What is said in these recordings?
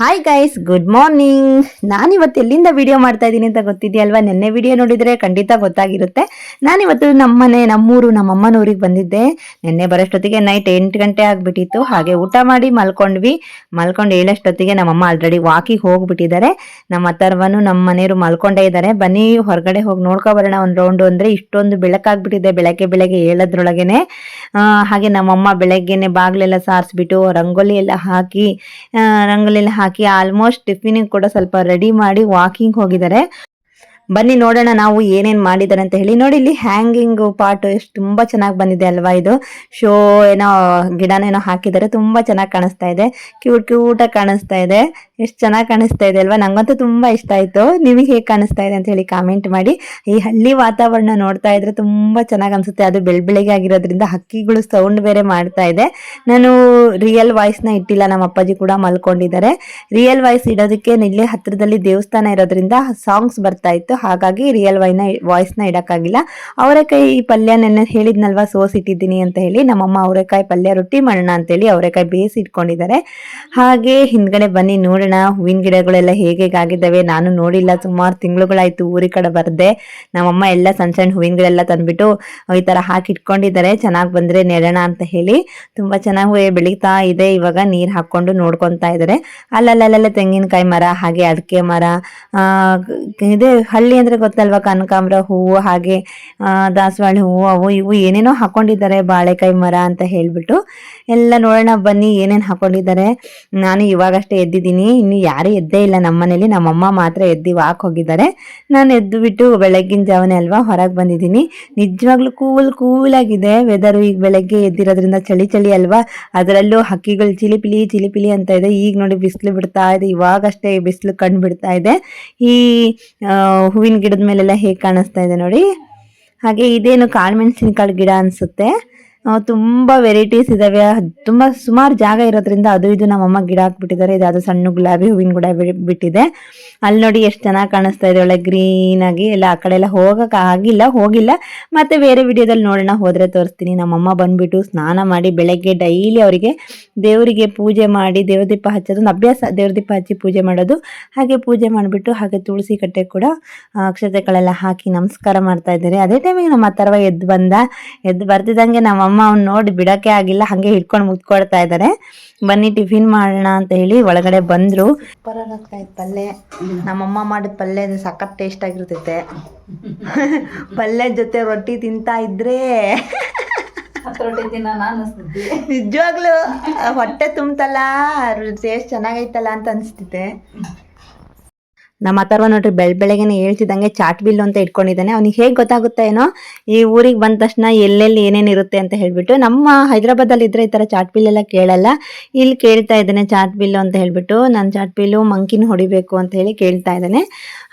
Hi guys good morning ನಾನಿವತ್ತು ಎಲ್ಲಿಂದ video ಮಾಡ್ತಾ ಇದ್ದೀನಿ ಅಂತ ಗೊತ್ತಿದೆಯಲ್ವಾ? ನಿನ್ನೆ ವಿಡಿಯೋ ನೋಡಿದ್ರೆ ಖಂಡಿತ ಗೊತ್ತಾಗಿರುತ್ತೆ. ನಾನಿವತ್ತು ನಮ್ಮನೆ, ನಮ್ಮೂರು ನಮ್ಮಮ್ಮನ ಊರಿಗೆ ಬಂದಿದ್ದೆ. ನಿನ್ನೆ ಬರೋಷ್ಟೊತ್ತಿಗೆ ನೈಟ್ ಎಂಟು ಗಂಟೆ ಆಗಿಬಿಟ್ಟಿತ್ತು. ಹಾಗೆ ಊಟ ಮಾಡಿ ಮಲ್ಕೊಂಡ್ವಿ. ಮಲ್ಕೊಂಡು ಏಳಷ್ಟೊತ್ತಿಗೆ ನಮ್ಮಮ್ಮ ಆಲ್ರೆಡಿ ವಾಕಿಗೆ ಹೋಗ್ಬಿಟ್ಟಿದ್ದಾರೆ. ನಮ್ಮ ಅತ್ತರ್ವನು ನಮ್ಮ ಮನೆಯವರು ಮಲ್ಕೊಂಡೇ ಇದ್ದಾರೆ. ಬನ್ನಿ, ಹೊರಗಡೆ ಹೋಗಿ ನೋಡ್ಕೊ ಬರೋಣ ಒಂದು ರೌಂಡು ಅಂದರೆ ಇಷ್ಟೊಂದು ಬೆಳಕಾಗ್ಬಿಟ್ಟಿದೆ. ಬೆಳಗ್ಗೆ ಬೆಳಗ್ಗೆ ಏಳದ್ರೊಳಗೇನೆ. ಹಾಗೆ ನಮ್ಮಮ್ಮ ಬೆಳಗ್ಗೆನೆ ಬಾಗಿಲೆಲ್ಲ ಸಾರಿಸ್ಬಿಟ್ಟು, ರಂಗೋಲಿ ಎಲ್ಲ ಹಾಕಿ ರಂಗೋಲಿ ಎಲ್ಲ ಆಲ್ಮೋಸ್ಟ್ ಟಿಫಿನ್ ಕೂಡ ಸ್ವಲ್ಪ ರೆಡಿ ಮಾಡಿ ವಾಕಿಂಗ್ ಹೋಗಿದ್ದಾರೆ. ಬನ್ನಿ ನೋಡೋಣ ನಾವು ಏನೇನು ಮಾಡಿದ್ದಾರೆ ಅಂತ ಹೇಳಿ. ನೋಡಿ, ಇಲ್ಲಿ ಹ್ಯಾಂಗಿಂಗ್ ಪಾರ್ಟ್ ಎಷ್ಟು ತುಂಬಾ ಚೆನ್ನಾಗಿ ಬಂದಿದೆ ಅಲ್ವಾ ಇದು? ಶೋ ಏನೋ ಗಿಡನೇನೋ ಹಾಕಿದ್ದಾರೆ. ತುಂಬಾ ಚೆನ್ನಾಗಿ ಕಾಣಿಸ್ತಾ ಇದೆ. ಕ್ಯೂಟ್ ಕ್ಯೂಟ್ ಆಗಿ ಕಾಣಿಸ್ತಾ ಇದೆ. ಎಷ್ಟು ಚೆನ್ನಾಗಿ ಕಾಣಿಸ್ತಾ ಇದೆ ಅಲ್ವಾ? ನಂಗಂತೂ ತುಂಬಾ ಇಷ್ಟ ಆಯ್ತು. ನಿಮಗೆ ಹೇಗೆ ಕಾಣಿಸ್ತಾ ಇದೆ ಅಂತ ಹೇಳಿ ಕಾಮೆಂಟ್ ಮಾಡಿ. ಈ ಹಳ್ಳಿ ವಾತಾವರಣ ನೋಡ್ತಾ ಇದ್ರೆ ತುಂಬಾ ಚೆನ್ನಾಗಿ ಅನ್ಸುತ್ತೆ. ಅದು ಬೆಳ್ಬೆಳಿಗೆ ಆಗಿರೋದ್ರಿಂದ ಹಕ್ಕಿಗಳು ಸೌಂಡ್ ಬೇರೆ ಮಾಡ್ತಾ ಇದೆ. ನಾನು ರಿಯಲ್ ವಾಯ್ಸ್ನ ಇಟ್ಟಿಲ್ಲ. ನಮ್ಮ ಅಪ್ಪಾಜಿ ಕೂಡ ಮಲ್ಕೊಂಡಿದ್ದಾರೆ. ರಿಯಲ್ ವಾಯ್ಸ್ ಇಡೋದಕ್ಕೆ ಇಲ್ಲಿ ಹತ್ರದಲ್ಲಿ ದೇವಸ್ಥಾನ ಇರೋದ್ರಿಂದ ಸಾಂಗ್ಸ್ ಬರ್ತಾ ಇತ್ತು. ಹಾಗಾಗಿ ರಿಯಲ್ ವೈನ ವಾಯ್ಸ್ನ ಇಡೋಕ್ಕಾಗಿಲ್ಲ. ಅವರೆಕಾಯಿ ಪಲ್ಯ ನೆನ್ನೆ ಹೇಳಿದ್ನಲ್ವಾ, ಸೋಸ್ ಇಟ್ಟಿದ್ದೀನಿ ಅಂತ ಹೇಳಿ. ನಮ್ಮಮ್ಮ ಅವರೆಕಾಯಿ ಪಲ್ಯ ರೊಟ್ಟಿ ಮಾಡೋಣ ಅಂತೇಳಿ ಅವರೆಕಾಯಿ ಬೇಯಿಸಿ ಇಟ್ಕೊಂಡಿದ್ದಾರೆ. ಹಾಗೆ ಹಿಂದ್ಗಡೆ ಬನ್ನಿ, ನೋಡೋಣ ಹೂವಿನ ಗಿಡಗಳೆಲ್ಲ ಹೇಗೆ ಆಗಿದ್ದಾವೆ ನಾನು ನೋಡಿಲ್ಲ, ಸುಮಾರು ತಿಂಗಳುಗಳಾಯಿತು ಊರಿ ಕಡೆ ಬರದೆ. ನಮ್ಮಮ್ಮ ಎಲ್ಲ ಸಣ್ಣ ಸಣ್ಣ ಹೂವಿನ ಗಿಡ ಎಲ್ಲ ತಂದ್ಬಿಟ್ಟು ಈ ಥರ ಹಾಕಿ ಇಟ್ಕೊಂಡಿದ್ದಾರೆ. ಚೆನ್ನಾಗಿ ಬಂದರೆ ನೆಡೋಣ ಅಂತ ಹೇಳಿ. ತುಂಬ ಚೆನ್ನಾಗಿ ಬೆಳೀತಾ ಇದೆ. ಇವಾಗ ನೀರು ಹಾಕ್ಕೊಂಡು ನೋಡ್ಕೊತಾ ಇದ್ದಾರೆ. ಅಲ್ಲಲ್ಲಲ್ಲ ತೆಂಗಿನಕಾಯಿ ಮರ, ಹಾಗೆ ಅಡಿಕೆ ಮರ ಇದೆ ಹಳ್ಳಿ ಅಂದರೆ ಗೊತ್ತಲ್ವಾ? ಕನಕಾಂಬರ ಹೂವು, ಹಾಗೆ ದಾಸವಾಳ ಹೂವು, ಅವು ಇವು ಏನೇನೋ ಹಾಕೊಂಡಿದ್ದಾರೆ ಬಾಳೆಕಾಯಿ ಮರ ಅಂತ ಹೇಳ್ಬಿಟ್ಟು. ಎಲ್ಲ ನೋಡೋಣ, ಬನ್ನಿ ಏನೇನು ಹಾಕೊಂಡಿದ್ದಾರೆ. ನಾನು ಇವಾಗಷ್ಟೇ ಎದ್ದಿದ್ದೀನಿ. ಇನ್ನು ಯಾರೂ ಎದ್ದೇ ಇಲ್ಲ ನಮ್ಮ ಮನೇಲಿ ನಮ್ಮಮ್ಮ ಮಾತ್ರ ಎದ್ದು ವಾಕ್ ಹೋಗಿದ್ದಾರೆ. ನಾನು ಎದ್ದು ಬಿಟ್ಟು ಬೆಳಗ್ಗಿನ ಜಾವನೆ ಅಲ್ವಾ ಹೊರಗೆ ಬಂದಿದ್ದೀನಿ. ನಿಜವಾಗ್ಲೂ ಕೂಲ್, ಕೂಲಾಗಿದೆ. ವೆದರು ಈಗ ಬೆಳಗ್ಗೆ ಎದ್ದಿರೋದ್ರಿಂದ ಚಳಿ ಚಳಿ ಅಲ್ವಾ? ಅದರಲ್ಲೂ ಹಕ್ಕಿಗಳು ಚಿಲಿಪಿಲಿ ಚಿಲಿಪಿಲಿ ಅಂತ ಇದೆ. ಈಗ ನೋಡಿ ಬಿಸಿಲು ಬಿಡ್ತಾ ಇದೆ. ಇವಾಗಷ್ಟೇ ಬಿಸಿಲು ಕಂಡು ಬಿಡ್ತಾ ಇದೆ. ಈ ಹೂವಿನ ಗಿಡದ ಮೇಲೆಲ್ಲ ಹೇಗೆ ಕಾಣಿಸ್ತಾ ಇದೆ ನೋಡಿ. ಹಾಗೆ ಇದೇನು ಕಾಳುಮೆಣಸಿನಕಾಳು ಗಿಡ ಅನಿಸುತ್ತೆ. ತುಂಬ ವೆರೈಟೀಸ್ ಇದ್ದಾವೆ ತುಂಬ ಸುಮಾರು ಜಾಗ ಇರೋದ್ರಿಂದ ಅದು ಇದು ನಮ್ಮಮ್ಮ ಗಿಡ ಹಾಕ್ಬಿಟ್ಟಿದ್ದಾರೆ. ಇದು ಅದು ಸಣ್ಣ ಗುಲಾಬಿ ಹೂವಿನ ಗಿಡ ಬಿಟ್ಟಿದೆ. ಅಲ್ಲಿ ನೋಡಿ ಎಷ್ಟು ಚೆನ್ನಾಗಿ ಕಾಣಿಸ್ತಾ ಇದೆ. ಒಳ್ಳೆ ಗ್ರೀನ್ ಆಗಿ ಎಲ್ಲ ಆ ಕಡೆ ಎಲ್ಲ ಹೋಗಕ್ಕೆ ಆಗಿಲ್ಲ, ಹೋಗಿಲ್ಲ. ಮತ್ತೆ ಬೇರೆ ವಿಡಿಯೋದಲ್ಲಿ ನೋಡೋಣ, ಹೋದ್ರೆ ತೋರಿಸ್ತೀನಿ. ನಮ್ಮಮ್ಮ ಬಂದ್ಬಿಟ್ಟು ಸ್ನಾನ ಮಾಡಿ ಬೆಳಗ್ಗೆ ಡೈಲಿ ಅವರಿಗೆ ದೇವರಿಗೆ ಪೂಜೆ ಮಾಡಿ ದೇವ್ರ ದೀಪ ಹಚ್ಚೋದು, ಒಂದು ಅಭ್ಯಾಸ ದೇವ್ರ ದೀಪ ಹಚ್ಚಿ ಪೂಜೆ ಮಾಡೋದು. ಹಾಗೆ ಪೂಜೆ ಮಾಡಿಬಿಟ್ಟು ಹಾಗೆ ತುಳಸಿ ಕಟ್ಟೆ ಕೂಡ ಅಕ್ಷತೆಗಳೆಲ್ಲ ಹಾಕಿ ನಮಸ್ಕಾರ ಮಾಡ್ತಾ ಇದ್ದಾರೆ. ಅದೇ ಟೈಮಿಗೆ ನಮ್ಮ ಅಥರ್ವ ಎದ್ದು ಬಂದ ಎದ್ದು ಬರ್ತಿದ್ದಂಗೆ ನಮ್ಮಮ್ಮ ಅವ್ನು ನೋಡಿ ಬಿಡಕ್ಕೆ ಆಗಿಲ್ಲ ಹಂಗೆ ಹಿಡ್ಕೊಂಡು ಮುತ್ಕೊಡ್ತಾ ಇದ್ದಾರೆ ಬನ್ನಿ ಟಿಫಿನ್ ಮಾಡೋಣ ಅಂತ ಹೇಳಿ ಒಳಗಡೆ ಬಂದರು. ಪಲ್ಯ. ನಮ್ಮಮ್ಮ ಮಾಡಿದ ಪಲ್ಯ ಸಖತ್ ಟೇಸ್ಟ್ ಆಗಿರ್ತೈತೆ. ಪಲ್ಯ ಜೊತೆ ರೊಟ್ಟಿ ತಿಂತಾ ಇದ್ರೆ ನಿಜವಾಗ್ಲೂ ಹೊಟ್ಟೆ ತುಂಬತಲ್ಲ ಟೇಸ್ಟ್ ಚೆನ್ನಾಗೈತಲ್ಲ ಅಂತ ಅನಿಸ್ತಿದೆ. ನಮ್ಮ ಅಥರ್ವ ನೋಡ್ರಿ ಬೆಳ್, ಬೆಳಗ್ಗೆನೆ ಹೇಳ್ತಿದ್ದಂಗೆ ಚಾಟ್ ಬಿಲ್ಲು ಅಂತ ಇಟ್ಕೊಂಡಿದ್ದಾನೆ. ಅವ್ನಿಗೆ ಹೇಗೆ ಗೊತ್ತಾಗುತ್ತೆ ಏನೋ, ಈ ಊರಿಗೆ ಬಂದ ತಕ್ಷಣ ಎಲ್ಲೆಲ್ಲಿ ಏನೇನು ಇರುತ್ತೆ ಅಂತ ಹೇಳ್ಬಿಟ್ಟು, ನಮ್ಮ ಹೈದ್ರಾಬಾದಲ್ಲಿ ಇದ್ರೆ ಈ ಥರ ಚಾಟ್ ಬಿಲ್ ಎಲ್ಲ ಕೇಳಲ್ಲ. ಇಲ್ಲಿ ಕೇಳ್ತಾ ಇದ್ದಾನೆ ಚಾಟ್ ಬಿಲ್ಲು ಅಂತ ಹೇಳ್ಬಿಟ್ಟು, ನಾನು ಚಾಟ್ ಬಿಲ್ಲು ಮಂಕಿನ ಹೊಡಿಬೇಕು ಅಂತ ಹೇಳಿ ಕೇಳ್ತಾ ಇದ್ದಾನೆ.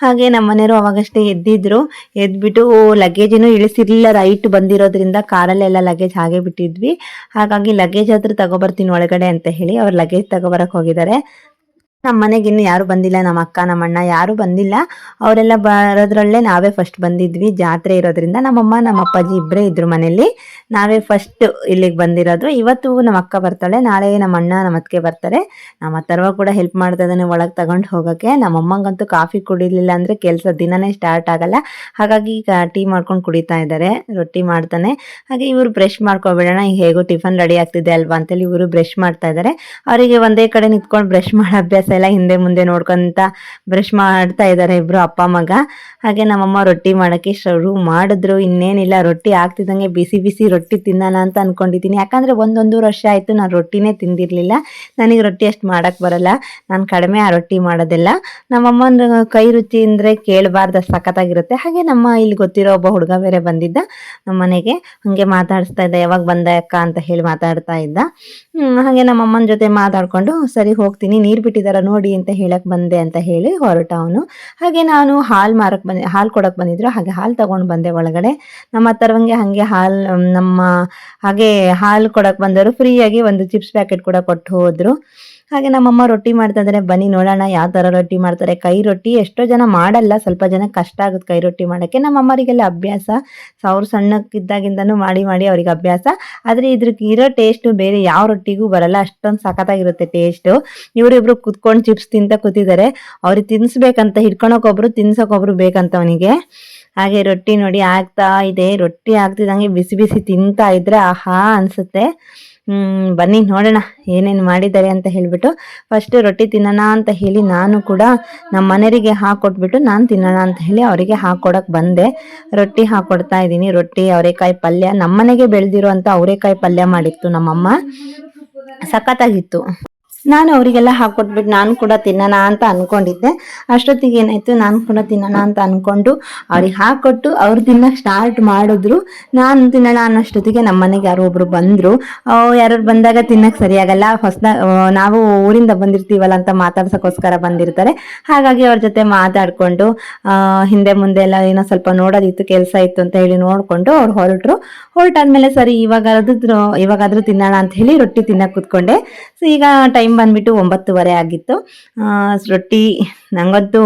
ಹಾಗೆ ನಮ್ಮ ಮನೆಯವರು ಅವಾಗಷ್ಟೇ ಎದ್ದಿದ್ರು. ಎದ್ಬಿಟ್ಟು ಲಗೇಜಿನೂ ಇಳಿಸಿರ್ಲಿಲ್ಲ, ರೈಟ್ ಬಂದಿರೋದ್ರಿಂದ ಕಾರಲ್ಲೆಲ್ಲ ಲಗೇಜ್ ಹಾಗೆ ಬಿಟ್ಟಿದ್ವಿ. ಹಾಗಾಗಿ ಲಗೇಜ್ ಹತ್ರ ತಗೊಬರ್ತೀನಿ ಒಳಗಡೆ ಅಂತ ಹೇಳಿ ಅವ್ರು ಲಗೇಜ್ ತಗೊಬರಕ್ಕೆ ಹೋಗಿದ್ದಾರೆ. ನಮ್ಮ ಮನೆಗೆ ಇನ್ನು ಯಾರು ಬಂದಿಲ್ಲ ನಮ್ಮ ಅಕ್ಕ ನಮ್ಮ ಅಣ್ಣ ಯಾರು ಬಂದಿಲ್ಲ. ಅವರೆಲ್ಲ ಬರೋದ್ರಲ್ಲೇ ನಾವೇ ಫಸ್ಟ್ ಬಂದಿದ್ವಿ. ಜಾತ್ರೆ ಇರೋದ್ರಿಂದ ನಮ್ಮಮ್ಮ ನಮ್ಮ ಅಪ್ಪಾಜಿ ಇಬ್ಬರೇ ಇದ್ರು ಮನೇಲಿ ನಾವೇ ಫಸ್ಟ್ ಇಲ್ಲಿಗೆ ಬಂದಿರೋದು. ಇವತ್ತು ನಮ್ಮ ಅಕ್ಕ ಬರ್ತಾಳೆ, ನಾಳೆ ನಮ್ಮ ಅಣ್ಣ ನಮ್ಮ ಅತ್ತಿಗೆ ಬರ್ತಾರೆ. ನಮ್ಮ ಅಥರ್ವ ಕೂಡ ಹೆಲ್ಪ್ ಮಾಡ್ತಾ ಇದ್ದಾನೆ ಒಳಗೆ ತಗೊಂಡು ಹೋಗೋಕ್ಕೆ ನಮ್ಮಮ್ಮಂಗಂತೂ ಕಾಫಿ ಕುಡಿಲಿಲ್ಲ ಅಂದರೆ ಕೆಲಸ ದಿನನೇ ಸ್ಟಾರ್ಟ್ ಆಗಲ್ಲ. ಹಾಗಾಗಿ ಟೀ ಮಾಡ್ಕೊಂಡು ಕುಡಿತಾ ಇದ್ದಾರೆ ರೊಟ್ಟಿ ಮಾಡ್ತಾನೆ. ಹಾಗೆ ಇವರು ಬ್ರಷ್ ಮಾಡ್ಕೊಬಿಡೋಣ, ಈಗ ಹೇಗೋ ಟಿಫನ್ ರೆಡಿ ಆಗ್ತಿದೆ ಅಲ್ವಾ ಅಂತೇಳಿ ಇವರು ಬ್ರಷ್ ಮಾಡ್ತಾ ಇದ್ದಾರೆ ಅವರಿಗೆ ಒಂದೇ ಕಡೆ ನಿಂತ್ಕೊಂಡು ಬ್ರಷ್ ಮಾಡೋ ಅಭ್ಯಾಸ ಎಲ್ಲ ಹಿಂದೆ ಮುಂದೆ ನೋಡ್ಕೊಂತ ಬ್ರಷ್ ಮಾಡ್ತಾ ಇದ್ದಾರೆ ಇಬ್ರು ಅಪ್ಪ, ಮಗ. ಹಾಗೆ ನಮ್ಮಮ್ಮ ರೊಟ್ಟಿ ಮಾಡೋಕ್ಕೆ ಶುರು ಮಾಡಿದ್ರು. ಇನ್ನೇನಿಲ್ಲ, ರೊಟ್ಟಿ ಆಗ್ತಿದ್ದಂಗೆ ಬಿಸಿ ಬಿಸಿ ರೊಟ್ಟಿ ತಿನ್ನೋಣ ಅಂತ ಅನ್ಕೊಂಡಿದ್ದೀನಿ. ಯಾಕಂದರೆ ಒಂದೊಂದು ವರ್ಷ ಆಯಿತು ನಾನು ರೊಟ್ಟಿನೇ ತಿಂದಿರಲಿಲ್ಲ. ನನಗೆ ರೊಟ್ಟಿ ಅಷ್ಟು ಮಾಡೋಕ್ಕೆ ಬರಲ್ಲ. ನಾನು ಕಡಿಮೆ ಆ ರೊಟ್ಟಿ ಮಾಡೋದಿಲ್ಲ. ನಮ್ಮಮ್ಮನ ಕೈ ರುಚಿ ಅಂದರೆ ಕೇಳಬಾರ್ದು ಸಖತ್ತಾಗಿರುತ್ತೆ. ಹಾಗೆ ನಮ್ಮ ಇಲ್ಲಿ ಗೊತ್ತಿರೋ ಒಬ್ಬ ಹುಡುಗ ಬೇರೆ ಬಂದಿದ್ದ. ನಮ್ಮ ಮನೆಗೆ ಹಾಗೆ ಮಾತಾಡಿಸ್ತಾ ಇದ್ದ. ಯಾವಾಗ ಬಂದ ಅಕ್ಕ ಅಂತ ಹೇಳಿ ಮಾತಾಡ್ತಾ ಇದ್ದ. ಹಾಗೆ ನಮ್ಮಮ್ಮನ ಜೊತೆ ಮಾತಾಡ್ಕೊಂಡು ಸರಿ ಹೋಗ್ತೀನಿ, ನೀರು ನೋಡಿ ಅಂತ ಹೇಳಕ್ ಬಂದೆ ಅಂತ ಹೇಳಿ ಹೊರಟ ಅವನು. ಹಾಗೆ ನಾನು ಹಾಲ್ ಮಾರಕ್ ಬಂದೆ, ಹಾಲ್ ಕೊಡಕ್ ಬಂದಿದ್ರು. ಹಾಗೆ ಹಾಲ್ ತಗೊಂಡು ಬಂದೆ ಒಳಗಡೆ. ನಮ್ಮ ತರವಂಗೆ ಹಂಗೆ ಹಾಲ್ ನಮ್ಮ ಹಾಗೆ ಹಾಲ್ ಕೊಡಕ್ ಬಂದವರು ಫ್ರೀಯಾಗಿ ಒಂದು ಚಿಪ್ಸ್ ಪ್ಯಾಕೆಟ್ ಕೂಡ ಕೊಟ್ಟು ಹೋದ್ರು. ಹಾಗೆ ನಮ್ಮಮ್ಮ ರೊಟ್ಟಿ ಮಾಡ್ತಾ ಇದ್ದಾರೆ ಬನ್ನಿ ನೋಡೋಣ ಯಾವ ಥರ ರೊಟ್ಟಿ ಮಾಡ್ತಾರೆ. ಕೈ ರೊಟ್ಟಿ ಎಷ್ಟೋ ಜನ ಮಾಡಲ್ಲ. ಸ್ವಲ್ಪ ಜನ ಕಷ್ಟ ಆಗುತ್ತೆ ಕೈ ರೊಟ್ಟಿ ಮಾಡೋಕ್ಕೆ. ನಮ್ಮಮ್ಮರಿಗೆಲ್ಲ ಅಭ್ಯಾಸ. ಸಾವಿರ ಸಣ್ಣಕ್ಕಿದ್ದಾಗಿಂದನೂ ಮಾಡಿ ಮಾಡಿ ಅವ್ರಿಗೆ ಅಭ್ಯಾಸ. ಆದರೆ ಇದ್ರಕ್ಕೆ ಇರೋ ಟೇಸ್ಟು ಬೇರೆ ಯಾವ ರೊಟ್ಟಿಗೂ ಬರಲ್ಲ. ಅಷ್ಟೊಂದು ಸಖತ್ತಾಗಿರುತ್ತೆ ಟೇಸ್ಟು ಇವರಿಬ್ರು ಕುತ್ಕೊಂಡು ಚಿಪ್ಸ್ ತಿಂತ ಕೂತಿದ್ದಾರೆ ಅವ್ರಿಗೆ ತಿನ್ಸ್ಬೇಕಂತ ಹಿಡ್ಕೊಳಕ್ಕೊಬ್ರು ತಿನ್ಸೋಕೊಬ್ರು ಬೇಕಂತ ಅವನಿಗೆ ಹಾಗೆ ರೊಟ್ಟಿ ನೋಡಿ ಆಗ್ತಾ ಇದೆ. ರೊಟ್ಟಿ ಆಗ್ತಿದ್ದಂಗೆ ಬಿಸಿ ಬಿಸಿ ತಿಂತಾ ಇದ್ರೆ ಆಹಾ ಅನ್ಸುತ್ತೆ. ಬನ್ನಿ ನೋಡೋಣ ಏನೇನು ಮಾಡಿದ್ದಾರೆ ಅಂತ ಹೇಳ್ಬಿಟ್ಟು ಫಸ್ಟ್ ರೊಟ್ಟಿ ತಿನ್ನೋಣ ಅಂತ ಹೇಳಿ ನಾನು ಕೂಡ ನಮ್ಮ ಮನೆಯವರಿಗೆ ಹಾಕೊಟ್ಬಿಟ್ಟು ನಾನು ತಿನ್ನೋಣ ಅಂತ ಹೇಳಿ ಅವರಿಗೆ ಹಾಕೊಡಕ್ ಬಂದೆ. ರೊಟ್ಟಿ ಹಾಕೊಡ್ತಾ ಇದ್ದೀನಿ. ರೊಟ್ಟಿ, ಅವರೆಕಾಯಿ ಪಲ್ಯ. ನಮ್ಮನೆಗೆ ಬೆಳೆದಿರೋ ಅಂತ ಅವರೆಕಾಯಿ ಪಲ್ಯ ಮಾಡಿತ್ತು ನಮ್ಮಮ್ಮ. ಸಖತ್ತಾಗಿತ್ತು. ನಾನು ಅವರಿಗೆಲ್ಲ ಹಾಕೊಟ್ಬಿಟ್ಟು ನಾನು ಕೂಡ ತಿನ್ನೋಣ ಅಂತ ಅನ್ಕೊಂಡಿದ್ದೆ. ಅಷ್ಟೊತ್ತಿಗೆ ಏನಾಯ್ತು? ನಾನು ಕೂಡ ತಿನ್ನೋಣ ಅಂತ ಅನ್ಕೊಂಡು ಅವ್ರಿಗೆ ಹಾಕೊಟ್ಟು ಅವ್ರು ತಿನ್ನ ಸ್ಟಾರ್ಟ್ ಮಾಡಿದ್ರು. ನಾನು ತಿನ್ನೋಣ ಅನ್ನೋಷ್ಟೊತ್ತಿಗೆ ನಮ್ಮ ಮನೆಗೆ ಯಾರೋ ಒಬ್ರು ಬಂದ್ರು. ಯಾರು ಬಂದಾಗ ತಿನ್ನಕ್ಕೆ ಸರಿಯಾಗಲ್ಲ. ಹೊಸದ ನಾವು ಊರಿಂದ ಬಂದಿರ್ತೀವಲ್ಲ ಅಂತ ಮಾತಾಡ್ಸೋಕ್ಕೋಸ್ಕರ ಬಂದಿರ್ತಾರೆ. ಹಾಗಾಗಿ ಅವ್ರ ಜೊತೆ ಮಾತಾಡ್ಕೊಂಡು ಹಿಂದೆ ಮುಂದೆ ಎಲ್ಲ ಏನೋ ಸ್ವಲ್ಪ ನೋಡೋದಿತ್ತು, ಕೆಲಸ ಇತ್ತು ಅಂತ ಹೇಳಿ ನೋಡ್ಕೊಂಡು ಅವ್ರು ಹೊರಟರು. ಹೊರಟಾದ್ಮೇಲೆ ಸರಿ, ಇವಾಗಾದ್ರೂ ಇವಾಗಾದ್ರೂ ತಿನ್ನೋಣ ಅಂತ ಹೇಳಿ ರೊಟ್ಟಿ ತಿನ್ನಕ್ಕೆ ಕೂತ್ಕೊಂಡೆ. ಸೊ ಈಗ ಟೈಮ್ ಬಂದ್ಬಿಟ್ಟು ಒಂಬತ್ತುವರೆ ಆಗಿತ್ತು. ರೊಟ್ಟಿ ನಂಗಂತೂ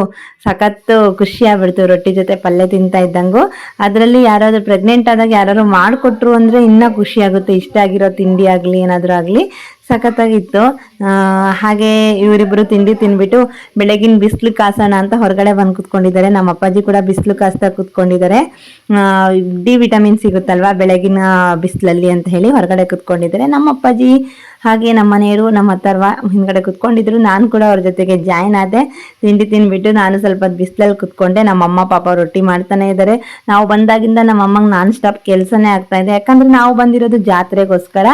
ಸಖತ್ತು ಖುಷಿ ಆಗ್ಬಿಡ್ತು ರೊಟ್ಟಿ ಜೊತೆ ಪಲ್ಯ ತಿಂತಾ ಇದ್ದಂಗೂ. ಅದರಲ್ಲಿ ಯಾರಾದರೂ ಪ್ರೆಗ್ನೆಂಟ್ ಆದಾಗ ಯಾರಾದ್ರು ಮಾಡಿಕೊಟ್ರು ಅಂದರೆ ಇನ್ನೂ ಖುಷಿ ಆಗುತ್ತೆ. ಇಷ್ಟ ಆಗಿರೋ ತಿಂಡಿ ಆಗಲಿ, ಏನಾದರೂ ಆಗಲಿ ಸಖತ್ತಾಗಿತ್ತು. ಹಾಗೆ ಇವರಿಬ್ಬರು ತಿಂಡಿ ತಿನ್ಬಿಟ್ಟು ಬೆಳಗಿನ ಬಿಸಿಲು ಕಾಸೋಣ ಅಂತ ಹೊರಗಡೆ ಬಂದು ಕುತ್ಕೊಂಡಿದ್ದಾರೆ. ನಮ್ಮ ಅಪ್ಪಾಜಿ ಕೂಡ ಬಿಸಿಲು ಕಾಸ್ತಾ ಕುತ್ಕೊಂಡಿದ್ದಾರೆ. ಡಿ ವಿಟಮಿನ್ ಸಿಗುತ್ತಲ್ವಾ? ಬೆಳಗಿನ ಬಿಸಿಲಲ್ಲಿ ಅಂತ ಹೇಳಿ ಹೊರಗಡೆ ಕೂತ್ಕೊಂಡಿದ್ದಾರೆ. ನಮ್ಮ ಅಪ್ಪಾಜಿ ಹಾಗೆ ನಮ್ಮ ಮನೆಯವರು ನಮ್ಮ ಹತ್ತರ್ವ ಹಿಂದ್ಗಡೆ ಕುತ್ಕೊಂಡಿದ್ರು. ನಾನು ಕೂಡ ಅವ್ರ ಜೊತೆಗೆ ಜಾಯ್ನ್ ಆದೆ. ತಿಂಡಿ ತಿನ್ಬಿಟ್ಟು ನಾನು ಸ್ವಲ್ಪ ಬಿಸಿಲಲ್ಲಿ ಕುತ್ಕೊಂಡೆ. ನಮ್ಮ ಅಮ್ಮ, ಪಾಪ ರೊಟ್ಟಿ ಮಾಡ್ತಾನೆ ಇದ್ದಾರೆ ನಾವು ಬಂದಾಗಿಂದ ನಮ್ಮ ಅಮ್ಮಂಗೆ ನಾನ್ ಸ್ಟಾಪ್ ಕೆಲಸನೇ ಆಗ್ತಾ ಇದೆ. ಯಾಕಂದ್ರೆ ನಾವು ಬಂದಿರೋದು ಜಾತ್ರೆಗೋಸ್ಕರ.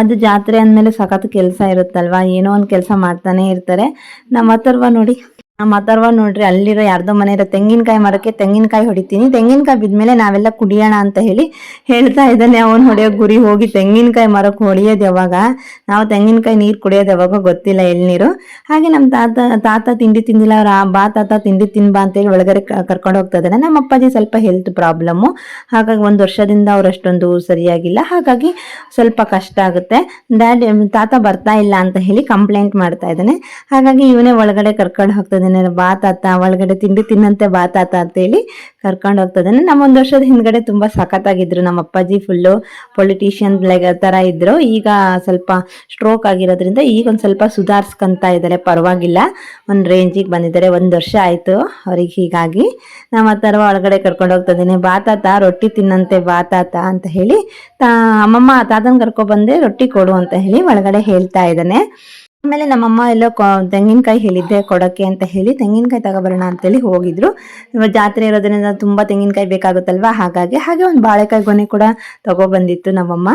ಅದು ಜಾತ್ರೆ ಅಂದಮೇಲೆ ಸಖತ್ ಕೆಲಸ ಇರುತ್ತಲ್ವಾ? ಏನೋ ಒಂದು ಕೆಲಸ ಮಾಡ್ತಾನೆ ಇರ್ತಾರೆ. ನಮ್ಮ ಹತ್ತರ್ವ ನೋಡಿ. ನಮ್ಮ ಅಥರ್ವ ನೋಡ್ರಿ ಅಲ್ಲಿರೋ ಯಾರ್ದೋ ಮನೆ ಇರೋ ತೆಂಗಿನಕಾಯಿ ಮರಕ್ಕೆ ತೆಂಗಿನಕಾಯಿ ಹೊಡಿತೀನಿ. ತೆಂಗಿನಕಾಯಿ ಬಿದ್ಮೇಲೆ ನಾವೆಲ್ಲ ಕುಡಿಯೋಣ ಅಂತ ಹೇಳಿ ಹೇಳ್ತಾ ಇದ್ದಾನೆ. ಅವನು ಹೊಡೆಯೋ ಗುರಿ ಹೋಗಿ ತೆಂಗಿನಕಾಯಿ ಮರಕ್ಕೆ ಹೊಡೆಯೋದು ಯಾವಾಗ? ನಾವು ತೆಂಗಿನಕಾಯಿ ನೀರು ಕುಡಿಯೋದು ಯಾವಾಗ ಗೊತ್ತಿಲ್ಲ ಎಳ್ನೀರು. ಹಾಗೆ ನಮ್ಮ ತಾತ ತಾತ ತಿಂಡಿ ತಿಂದಿಲ್ಲ, ಅವ್ರ ಬಾ ತಾತ ತಿಂಡಿ ತಿನ್ಬಾ ಅಂತೇಳಿ ಒಳಗಡೆ ಕರ್ಕೊಂಡು ಹೋಗ್ತಾ ಇದ್ದಾನೆ. ನಮ್ಮ ಅಪ್ಪಾಜಿ ಸ್ವಲ್ಪ ಹೆಲ್ತ್ ಪ್ರಾಬ್ಲಮ್ಮು ಹಾಗಾಗಿ ಒಂದು ವರ್ಷದಿಂದ ಅವ್ರು ಅಷ್ಟೊಂದು ಸರಿಯಾಗಿಲ್ಲ. ಹಾಗಾಗಿ ಸ್ವಲ್ಪ ಕಷ್ಟ ಆಗುತ್ತೆ. ಡ್ಯಾಡಿ ತಾತ ಬರ್ತಾ ಇಲ್ಲ ಅಂತ ಹೇಳಿ ಕಂಪ್ಲೇಂಟ್ ಮಾಡ್ತಾ ಇದ್ದಾನೆ. ಹಾಗಾಗಿ ಇವನೇ ಒಳಗಡೆ ಕರ್ಕೊಂಡು ಹೋಗ್ತಾ ಇದ್ದಾನೆ ಬಾ ತಾತ, ಒಳಗಡೆ ತಿಂಡಿ ತಿನ್ನಂತೆ ಬಾ ತಾತ ಅಂತೇಳಿ ಕರ್ಕೊಂಡು ಹೋಗ್ತಾ ಇದ್ದಾನೆ ನಮ್ಮ ಒಂದು ವರ್ಷದ ಹಿಂದ್ಗಡೆ ತುಂಬ ಸಖತ್ತಾಗಿದ್ರು. ನಮ್ಮ ಅಪ್ಪಾಜಿ ಫುಲ್ಲು ಪೊಲಿಟಿಷಿಯನ್ ಥರ ಇದ್ರು. ಈಗ ಸ್ವಲ್ಪ ಸ್ಟ್ರೋಕ್ ಆಗಿರೋದ್ರಿಂದ ಈಗ ಒಂದು ಸ್ವಲ್ಪ ಸುಧಾರಿಸ್ಕೊಂತ ಇದ್ದಾರೆ. ಪರವಾಗಿಲ್ಲ. ಒಂದು ರೇಂಜಿಗೆ ಬಂದಿದ್ದಾರೆ. ಒಂದು ವರ್ಷ ಆಯಿತು ಅವ್ರಿಗೆ ಹೀಗಾಗಿ. ನಮ್ಮ ಥರ ಒಳಗಡೆ ಕರ್ಕೊಂಡು ಹೋಗ್ತದೇನೆ. ಇದ್ದೀನಿ ಬಾ ತಾತ, ರೊಟ್ಟಿ ತಿನ್ನಂತೆ ಬಾ ತಾತ ಅಂತ ಹೇಳಿ ತಾ, ಅಮ್ಮಮ್ಮ, ತಾತನ ಕರ್ಕೊಬಂದೆ ರೊಟ್ಟಿ ಕೊಡು ಅಂತ ಹೇಳಿ ಒಳಗಡೆ ಹೇಳ್ತಾ ಇದ್ದಾನೆ. ಆಮೇಲೆ ನಮ್ಮಮ್ಮ ಎಲ್ಲ ತೆಂಗಿನಕಾಯಿ ಹೇಳಿದ್ದೆ ಕೊಡಕ್ಕೆ ಅಂತ ಹೇಳಿ ತೆಂಗಿನಕಾಯಿ ತಗೊಬರೋಣ ಅಂತೇಳಿ ಹೋಗಿದ್ರು. ಜಾತ್ರೆ ಇರೋದ್ರಿಂದ ತುಂಬ ತೆಂಗಿನಕಾಯಿ ಬೇಕಾಗುತ್ತಲ್ವಾ? ಹಾಗಾಗಿ ಹಾಗೆ ಒಂದು ಬಾಳೆಕಾಯಿ ಗೊನೆ ಕೂಡ ತಗೊಬಂದಿತ್ತು ನಮ್ಮಮ್ಮ.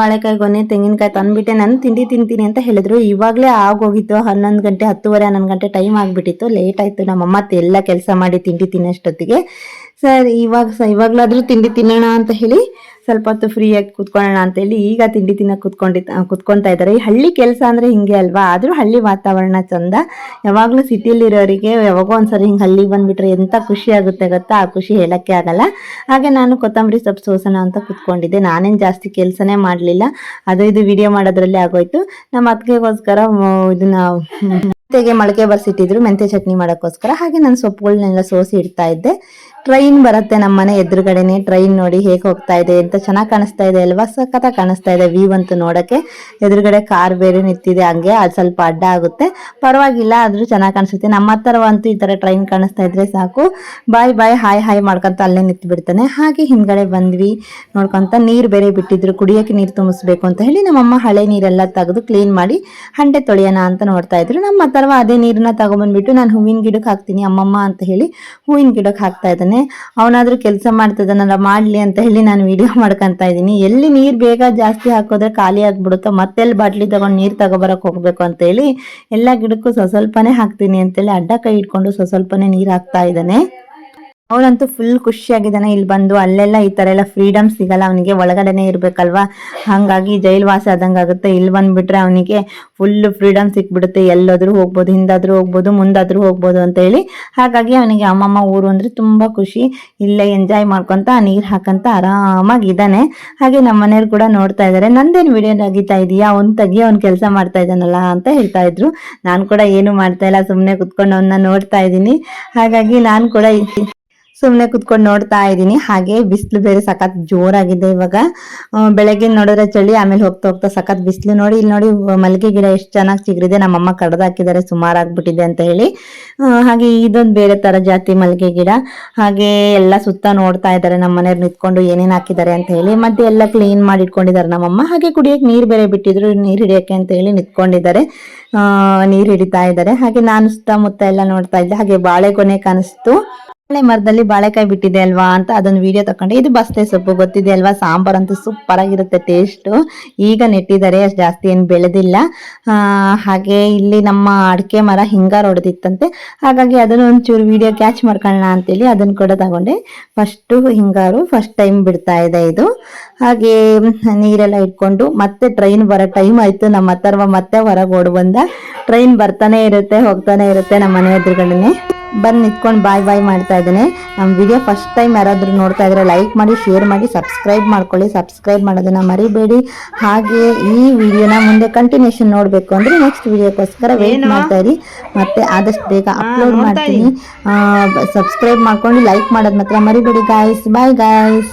ಬಾಳೆಕಾಯಿ ಗೊನೆ ತೆಂಗಿನಕಾಯಿ ತಂದ್ಬಿಟ್ಟೆ. ನಾನು ತಿಂಡಿ ತಿಂತೀನಿ ಅಂತ ಹೇಳಿದ್ರು. ಇವಾಗಲೇ ಆಗೋಗಿತ್ತು. ಹನ್ನೊಂದು ಗಂಟೆ, ಹತ್ತುವರೆ, ಹನ್ನೊಂದು ಗಂಟೆ ಟೈಮ್ ಆಗಿಬಿಟ್ಟಿತ್ತು. ಲೇಟ್ ಆಯಿತು. ನಮ್ಮಮ್ಮ ಎಲ್ಲ ಕೆಲಸ ಮಾಡಿ ತಿಂಡಿ ತಿನ್ನೋಷ್ಟೊತ್ತಿಗೆ. ಸರ್, ಇವಾಗ ಇವಾಗಲಾದರೂ ತಿಂಡಿ ತಿನ್ನೋಣ ಅಂತ ಹೇಳಿ ಸ್ವಲ್ಪ ಹೊತ್ತು ಫ್ರೀಯಾಗಿ ಅಂತ ಹೇಳಿ ಈಗ ತಿಂಡಿ ತಿನ್ನ ಕೂತ್ಕೊಂಡಿ ಕೂತ್ಕೊಂತಾ ಇದ್ದಾರೆ. ಈ ಹಳ್ಳಿ ಕೆಲಸ ಅಂದರೆ ಹಿಂಗೆ ಅಲ್ವಾ? ಆದರೂ ಹಳ್ಳಿ ವಾತಾವರಣ ಚಂದ. ಯಾವಾಗಲೂ ಸಿಟಿಲಿರೋರಿಗೆ ಯಾವಾಗೋ ಒಂದ್ಸರಿ ಹಿಂಗೆ ಹಳ್ಳಿಗೆ ಬಂದುಬಿಟ್ರೆ ಎಂಥ ಖುಷಿ ಆಗುತ್ತೆ ಗೊತ್ತಾ? ಆ ಖುಷಿ ಹೇಳೋಕ್ಕೆ ಆಗಲ್ಲ. ಹಾಗೆ ನಾನು ಕೊತ್ತಂಬರಿ ಸೊಪ್ಪು ಸೋಸೋಣ ಅಂತ ಕುತ್ಕೊಂಡಿದ್ದೆ. ನಾನೇನು ಜಾಸ್ತಿ ಕೆಲಸನೇ ಮಾಡಲಿಲ್ಲ. ಅದು ಇದು ವಿಡಿಯೋ ಮಾಡೋದ್ರಲ್ಲೇ ಆಗೋಯ್ತು. ನಮ್ಮ ಅತ್ತಿಗೆಗೋಸ್ಕರ ಇದನ್ನ ಮೆಂತೆಗೆ ಮೊಳಕೆ ಬರ್ಸಿಟ್ಟಿದ್ರು. ಮೆಂತೆ ಚಟ್ನಿ ಮಾಡೋಕ್ಕೋಸ್ಕರ. ಹಾಗೆ ನಾನು ಸೊಪ್ಪುಗಳನ್ನೆಲ್ಲ ಸೋಸಿ ಇಡ್ತಾ ಇದ್ದೆ. ಟ್ರೈನ್ ಬರುತ್ತೆ ನಮ್ಮ ಮನೆ ಎದುರುಗಡೆನೆ. ಟ್ರೈನ್ ನೋಡಿ ಹೇಗೆ ಹೋಗ್ತಾ ಇದೆ ಅಂತ ಚೆನ್ನಾಗಿ ಕಾಣಿಸ್ತಾ ಇದೆ ಅಲ್ವಾ? ಸಖತ್ ಕಾಣಿಸ್ತಾ ಇದೆ ವ್ಯೂ ಅಂತೂ ನೋಡೋಕ್ಕೆ. ಎದುರುಗಡೆ ಕಾರ್ ಬೇರೆ ನಿಂತಿದೆ ಹಂಗೆ, ಅದು ಸ್ವಲ್ಪ ಅಡ್ಡ ಆಗುತ್ತೆ. ಪರವಾಗಿಲ್ಲ, ಆದರೂ ಚೆನ್ನಾಗಿ ಕಾಣಿಸುತ್ತೆ. ನಮ್ಮ ಹತ್ರ ಈ ಥರ ಟ್ರೈನ್ ಕಾಣಿಸ್ತಾ ಇದ್ರೆ ಸಾಕು. ಬಾಯ್ ಬಾಯ್, ಹಾಯ್ ಹಾಯ್ ಮಾಡ್ಕೊಂತ ಅಲ್ಲೇ ನಿಂತು ಬಿಡ್ತಾನೆ ಹಾಗೆ ಹಿಂದ್ಗಡೆ ಬಂದ್ವಿ. ನೋಡ್ಕೊಂತ ನೀರು ಬೇರೆ ಬಿಟ್ಟಿದ್ರು. ಕುಡಿಯೋಕೆ ನೀರು ತುಂಬಿಸ್ಬೇಕು ಅಂತ ಹೇಳಿ ನಮ್ಮಮ್ಮ ಹಳೆ ನೀರೆಲ್ಲ ತೆಗೆದು ಕ್ಲೀನ್ ಮಾಡಿ ಹಂಡೆ ತೊಳೆಯೋಣ ಅಂತ ನೋಡ್ತಾ ಇದ್ರು. ನಮ್ಮ ಹತ್ರವ ಅದೇ ನೀರನ್ನ ತಗೊಂಡ್ಬಂದ್ಬಿಟ್ಟು ನಾನು ಹೂವಿನ ಗಿಡಕ್ಕೆ ಹಾಕ್ತೀನಿ, ಅಮ್ಮಮ್ಮ ಅಂತ ಹೇಳಿ ಹೂವಿನ ಗಿಡಕ್ಕೆ ಹಾಕ್ತಾ ಇದ್ದಾನೆ. ಅವನಾದ್ರೂ ಕೆಲಸ ಮಾಡ್ತಿದ್ದಾನಲ್ಲ, ಮಾಡ್ಲಿ ಅಂತ ಹೇಳಿ ನಾನು ವಿಡಿಯೋ ಮಾಡ್ಕೊಂತ ಇದ್ದೀನಿ. ಎಲ್ಲಿ ನೀರು ಬೇಗ ಜಾಸ್ತಿ ಹಾಕೋದ್ರೆ ಖಾಲಿ ಆಗ್ಬಿಡುತ್ತೋ, ಮತ್ತೆಲ್ಲಿ ಬಾಟ್ಲಿ ತಗೊಂಡು ನೀರು ತಗೋಬರಕ್ ಹೋಗ್ಬೇಕು ಅಂತ ಹೇಳಿ, ಎಲ್ಲ ಗಿಡಕ್ಕೂ ಸ್ವಲ್ಪ ಸ್ವಲ್ಪನೇ ಹಾಕ್ತೀನಿ ಅಂತೇಳಿ ಅಡ್ಡ ಕೈ ಇಟ್ಕೊಂಡು ಸ್ವಲ್ಪ ನೀರು ಹಾಕ್ತಾ ಇದ್ದಾನೆ. ಅವನಂತೂ ಫುಲ್ ಖುಷಿಯಾಗಿದ್ದಾನೆ. ಇಲ್ಲಿ ಬಂದು ಅಲ್ಲೆಲ್ಲ ಈ ತರ ಎಲ್ಲ ಫ್ರೀಡಮ್ ಸಿಗಲ್ಲ, ಅವನಿಗೆ ಒಳಗಡೆನೆ ಇರ್ಬೇಕಲ್ವಾ? ಹಾಗಾಗಿ ಜೈಲ್ವಾಸ ಆದಂಗಾಗುತ್ತೆ ಇಲ್ಲಿ ಬಂದ್ಬಿಟ್ರೆ ಅವನಿಗೆ ಫುಲ್ ಫ್ರೀಡಮ್ ಸಿಕ್ಬಿಡುತ್ತೆ. ಎಲ್ಲಾದ್ರೂ ಹೋಗ್ಬೋದು, ಹಿಂದಾದ್ರೂ ಹೋಗ್ಬೋದು, ಮುಂದಾದ್ರೂ ಹೋಗ್ಬೋದು ಅಂತ ಹೇಳಿ. ಹಾಗಾಗಿ ಅವನಿಗೆ ಅಮ್ಮಮ್ಮ ಊರು ಅಂದ್ರೆ ತುಂಬಾ ಖುಷಿ. ಇಲ್ಲೇ ಎಂಜಾಯ್ ಮಾಡ್ಕೊಂತ ನೀರ್ ಹಾಕಂತ ಆರಾಮಾಗಿದ್ದಾನೆ. ಹಾಗೆ ನಮ್ಮ ಮನೆಯವ್ರು ಕೂಡ ನೋಡ್ತಾ ಇದ್ದಾರೆ ನಂದೇನು ವಿಡಿಯೋ ತೆಗಿತಾ ಇದೀಯಾ? ಅವ್ನು ತೆಗಿ ಅವ್ನ್ ಕೆಲಸ ಮಾಡ್ತಾ ಇದ್ದಾನಲ್ಲ ಅಂತ ಹೇಳ್ತಾ ಇದ್ರು. ನಾನು ಕೂಡ ಏನು ಮಾಡ್ತಾ ಇಲ್ಲ ಸುಮ್ಮನೆ ಕುತ್ಕೊಂಡು ಅವನ್ನ ನೋಡ್ತಾ ಇದ್ದೀನಿ. ಹಾಗಾಗಿ ನಾನು ಕೂಡ ಸುಮ್ಮನೆ ಕುತ್ಕೊಂಡು ನೋಡ್ತಾ ಇದ್ದೀನಿ. ಹಾಗೆ ಬಿಸಿಲು ಬೇರೆ ಸಖತ್ ಜೋರಾಗಿದೆ ಇವಾಗ. ಬೆಳಗ್ಗೆ ನೋಡಿದ್ರೆ ಚಳಿ, ಆಮೇಲೆ ಹೋಗ್ತಾ ಹೋಗ್ತಾ ಸಖತ್ ಬಿಸಿಲು. ನೋಡಿ, ಇಲ್ಲಿ ನೋಡಿ ಮಲ್ಲಿಗೆ ಗಿಡ ಎಷ್ಟು ಚೆನ್ನಾಗಿ ಚಿಗುರಿದೆ. ನಮ್ಮಮ್ಮ ಕಡ್ದು ಹಾಕಿದ್ದಾರೆ ಸುಮಾರು ಆಗ್ಬಿಟ್ಟಿದೆ ಅಂತ ಹೇಳಿ. ಹಾಗೆ ಇದೊಂದು ಬೇರೆ ತರ ಜಾತಿ ಮಲ್ಲಿಗೆ ಗಿಡ. ಹಾಗೆ ಎಲ್ಲ ಸುತ್ತ ನೋಡ್ತಾ ಇದ್ದಾರೆ. ನಮ್ಮ ಮನೆಯವ್ರು ನಿಂತ್ಕೊಂಡು ಏನೇನು ಹಾಕಿದ್ದಾರೆ ಅಂತ ಹೇಳಿ. ಮತ್ತೆ ಎಲ್ಲ ಕ್ಲೀನ್ ಮಾಡಿ ಇಟ್ಕೊಂಡಿದ್ದಾರೆ ನಮ್ಮಮ್ಮ. ಹಾಗೆ ಕುಡಿಯೋಕೆ ನೀರು ಬೇರೆ ಬಿಟ್ಟಿದ್ರು. ನೀರು ಹಿಡಿಯೋಕೆ ಅಂತ ಹೇಳಿ ನಿಂತ್ಕೊಂಡಿದ್ದಾರೆ. ನೀರು ಹಿಡಿತಾ ಇದ್ದಾರೆ. ಹಾಗೆ ನಾನು ಸುತ್ತಮುತ್ತ ಎಲ್ಲ ನೋಡ್ತಾ ಇದ್ದೆ. ಹಾಗೆ ಬಾಳೆಗೊನೆ ಕಾಣಿಸ್ತು. ಬಾಳೆ ಮರದಲ್ಲಿ ಬಾಳೆಕಾಯಿ ಬಿಟ್ಟಿದೆ ಅಲ್ವಾ ಅಂತ ಅದೊಂದು ವಿಡಿಯೋ ತಕೊಂಡೆ ಇದು ಬಸ್ತೆ ಸೊಪ್ಪು ಗೊತ್ತಿದೆ ಅಲ್ವಾ? ಸಾಂಬಾರ್ ಅಂತೂ ಸೂಪರ್ ಆಗಿರುತ್ತೆ ಟೇಸ್ಟ್ ಈಗ ನೆಟ್ಟಿದ್ದಾರೆ, ಅಷ್ಟು ಜಾಸ್ತಿ ಏನು ಬೆಳೆದಿಲ್ಲ. ಹಾಗೆ ಇಲ್ಲಿ ನಮ್ಮ ಅಡಿಕೆ ಮರ ಹಿಂಗಾರ ಹೊಡೆದಿತ್ತಂತೆ ಹಾಗಾಗಿ ಅದನ್ನು ಒಂಚೂರು ವಿಡಿಯೋ ಕ್ಯಾಚ್ ಮಾಡ್ಕೊಳ್ಳೋಣ ಅಂತೇಳಿ ಅದನ್ನು ಕೂಡ ತಗೊಂಡೆ. ಫಸ್ಟು ಹಿಂಗಾರು ಫಸ್ಟ್ ಟೈಮ್ ಬಿಡ್ತಾ ಇದೆ ಇದು. ಹಾಗೆ ನೀರೆಲ್ಲ ಇಟ್ಕೊಂಡು ಮತ್ತೆ ಟ್ರೈನ್ ಬರೋ ಟೈಮ್ ಆಯಿತು. ನಮ್ಮ ಹತ್ತರ್ವ ಮತ್ತೆ ಹೊರಗೆ ಓಡ್ ಬಂದ. ಟ್ರೈನ್ ಬರ್ತಾನೆ ಇರುತ್ತೆ, ಹೋಗ್ತಾನೆ ಇರುತ್ತೆ ನಮ್ಮ ಮನೆ ಎದುರುಗಡೆನೆ. ಬಂದು ನಿಂತ್ಕೊಂಡು ಬಾಯ್ ಬಾಯ್ ಮಾಡ್ತಾ ಇದ್ದೇನೆ. ನಮ್ಮ ವಿಡಿಯೋ ಫಸ್ಟ್ ಟೈಮ್ ಯಾರಾದರೂ ನೋಡ್ತಾ ಇದ್ರೆ ಲೈಕ್ ಮಾಡಿ ಶೇರ್ ಮಾಡಿ ಸಬ್ಸ್ಕ್ರೈಬ್ ಮಾಡ್ಕೊಳ್ಳಿ. ಸಬ್ಸ್ಕ್ರೈಬ್ ಮಾಡೋದನ್ನ ಮರಿಬೇಡಿ. ಹಾಗೆ ಈ ವಿಡಿಯೋನ ಮುಂದೆ ಕಂಟಿನ್ಯೂಷನ್ ನೋಡಬೇಕು ಅಂದರೆ ನೆಕ್ಸ್ಟ್ ವಿಡಿಯೋಕ್ಕೋಸ್ಕರ ವೇಟ್ ಮಾಡ್ತಾ ಇರಿ. ಮತ್ತೆ ಆದಷ್ಟು ಬೇಗ ಅಪ್ಲೋಡ್ ಮಾಡ್ತೀನಿ. ಸಬ್ಸ್ಕ್ರೈಬ್ ಮಾಡ್ಕೊಂಡು ಲೈಕ್ ಮಾಡೋದು ಮಾತ್ರ ಮರಿಬೇಡಿ ಗಾಯ್ಸ್ ಬಾಯ್ ಗಾಯ್ಸ್